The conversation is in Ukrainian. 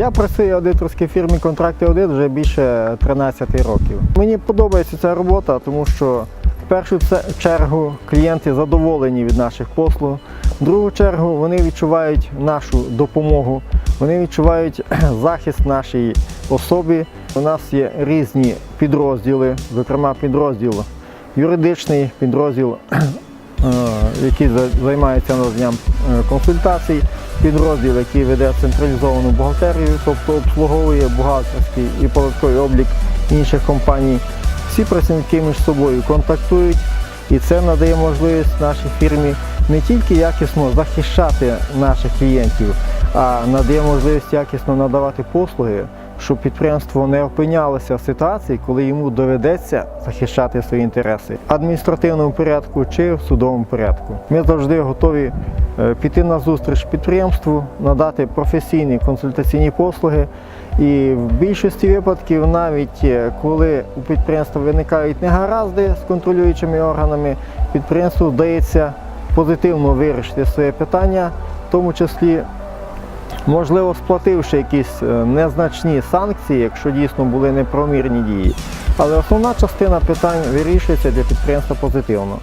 Я працюю в аудиторській фірмі Контракти Аудит вже більше 13 років. Мені подобається ця робота, тому що в першу чергу клієнти задоволені від наших послуг. В другу чергу вони відчувають нашу допомогу, вони відчувають захист нашій особі. У нас є різні підрозділи, зокрема підрозділ юридичний, підрозділ е, який займається наданням е, консультацій, підрозділ, який веде централізовану бухгалтерію, тобто обслуговує бухгалтерський і податковий облік інших компаній. Всі працівники між собою контактують, і це надає можливість нашій фірмі не тільки якісно захищати наших клієнтів, а надає можливість якісно надавати послуги, щоб підприємство не опинялося в ситуації, коли йому доведеться захищати свої інтереси в адміністративному порядку чи в судовому порядку. Ми завжди готові піти на зустріч підприємству, надати професійні консультаційні послуги. І в більшості випадків, навіть е, коли у підприємства виникають негаразди з контролюючими органами, підприємству вдається позитивно вирішити своє питання, в тому числі можливо, сплативши якісь е, незначні санкції, якщо дійсно були неправомірні дії. Але основна частина питань вирішується для підприємства позитивно.